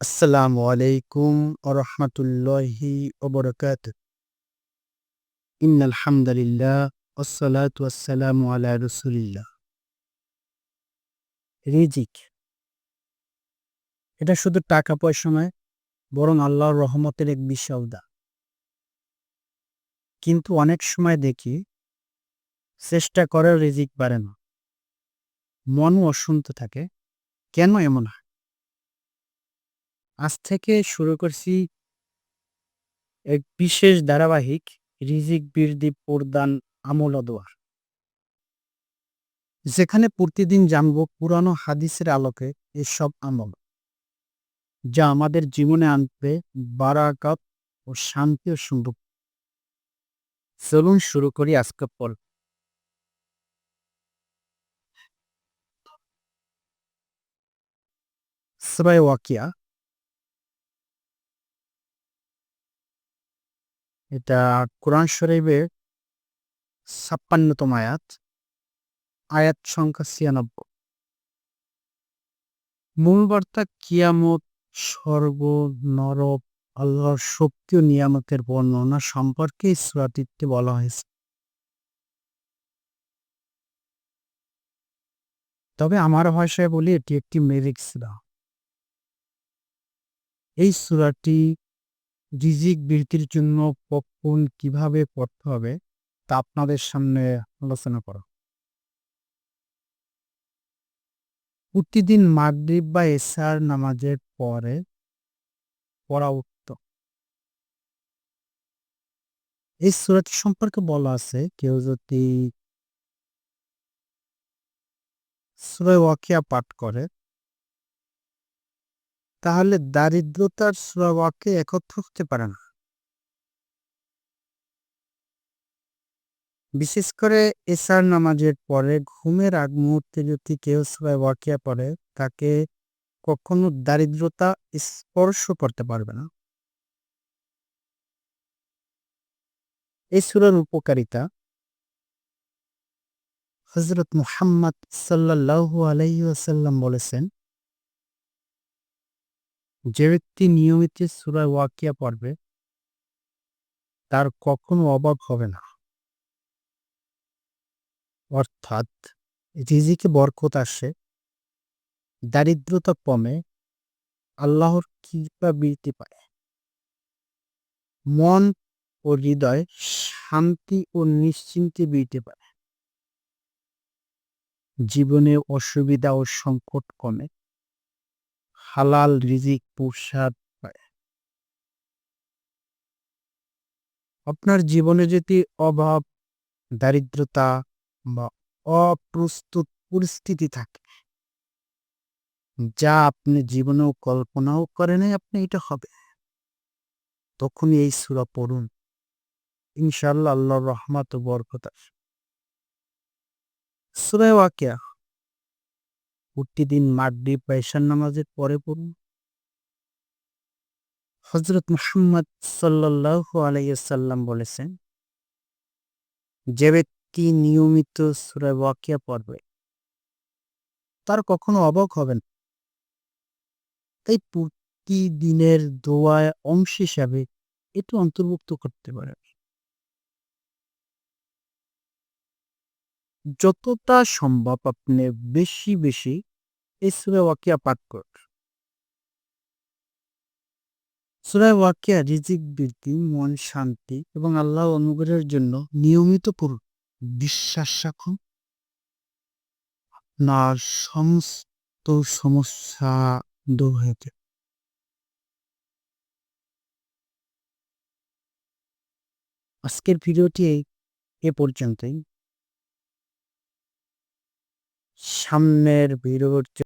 আসসালামু আলাইকুম ওরহমতুল্লাহি ওবরকাত ইন আলহামদুলিল্লাহ ওসালাত ওয়াসালামু আলা রসুলিল্লাহ। রিজিক। এটা শুধু টাকা পয়সা নয়, বরং আল্লাহর রহমতের এক বিশাল দা। কিন্তু অনেক সময় দেখি, চেষ্টা করেও রিজিক পারে না। মনও অশুন্ত থাকে। কেন এমন হয়? আজ থেকে শুরু করছি এক বিশেষ ধারাবাহিক রিজিক বীরদীপ প্রদান আমল দোয়ার। যেখানে প্রতিদিন জানব পুরানো হাদিসের আলোকে এসব আমল, যা আমাদের জীবনে আনবে বারাকাত ও শান্তি ও সুন্দর। চলুন শুরু করি আজকে পর সবাই ওয়াকিয়া এটা কোরআন শরীফের ছাপ্পান্নতম আয়াত। আয়াত সংখ্যা ছিয়ানব্বই। মূল বার্তা কিয়ামত, স্বর্গ, নরক, আল্লাহর শক্তি ও নিয়ামতের বর্ণনা সম্পর্কে সুরাটিতে বলা হয়েছে। তবে আমার ভাষায় বলি, এটি একটি মেরিক সুরা এই সুরাটি রিজিক বৃদ্ধির জন্য কখন কীভাবে পড়তে হবে তা আপনাদের সামনে আলোচনা করো। প্রতিদিন মাগরিব বা এসার নামাজের পরে পড়া উত্তম। এই সুরাটি সম্পর্কে বলা আছে, কেউ যদি সুরায় ওয়াকিয়া পাঠ করে তাহলে দারিদ্রতার স্বভাবকে একত্র হতে পারে না। বিশেষ করে এসার নামাজের পরে ঘুমের আগ মুহূর্তে যদি কেউ সবাই ওয়াকিয়া পড়ে, তাকে কখনো দারিদ্রতা স্পর্শ করতে পারবে না। এই সুরার উপকারিতা হজরত মুহাম্মদ সাল্লাহ আলাইসাল্লাম বলেছেন যে ব্যক্তি নিয়মিত সুরা ওয়াকিয়া পড়বে, তার কখনো অভাব হবে না। অর্থাৎ রিজিকে বরকত আসে, দারিদ্রতা কমে, আল্লাহর কৃপা বৃদ্ধি পায়। মন ও হৃদয় শান্তি ও নিশ্চিন্তে বৃদ্ধি পায়। জীবনে অসুবিধা ও সংকট কমে। হালাল রিজিক প্রসাদ পায়। আপনার জীবনে যদি অভাব, দারিদ্রতা বা অপ্রস্তুত পরিস্থিতি থাকে, যা আপনি জীবনেও কল্পনাও করেন আপনি এটা হবে, তখনই এই সুরা পড়ুন। ইনশাল্লাহ আল্লাহর রহমাত বরকত সুরায় ওয়াকিয়া প্রতিদিন মাগরিব বা ঈশান নামাজের পরে পড়ুন। হজরত মুহাম্মদ সাল্লাহ আলাইসাল্লাম বলেছেন, যে ব্যক্তি নিয়মিত সুরা ওয়াকিয়া পড়বে, তার কখনো অবাক না। তাই প্রতিদিনের দোয়ায় অংশ হিসাবে এটু অন্তর্ভুক্ত করতে পারে যতটা সম্ভব আপনি বেশি বেশি এই সুরা ওয়াকিয়া পাঠ করুন সুরা ওয়াকিয়া রিজিক বৃদ্ধি মন শান্তি এবং আল্লাহ অনুগ্রহের জন্য নিয়মিত পড়ুন। বিশ্বাস রাখুন, আপনার সমস্ত সমস্যা দূর হয়ে যাবে। আজকের ভিডিওটি এ পর্যন্তই। সামনের ভিডিওর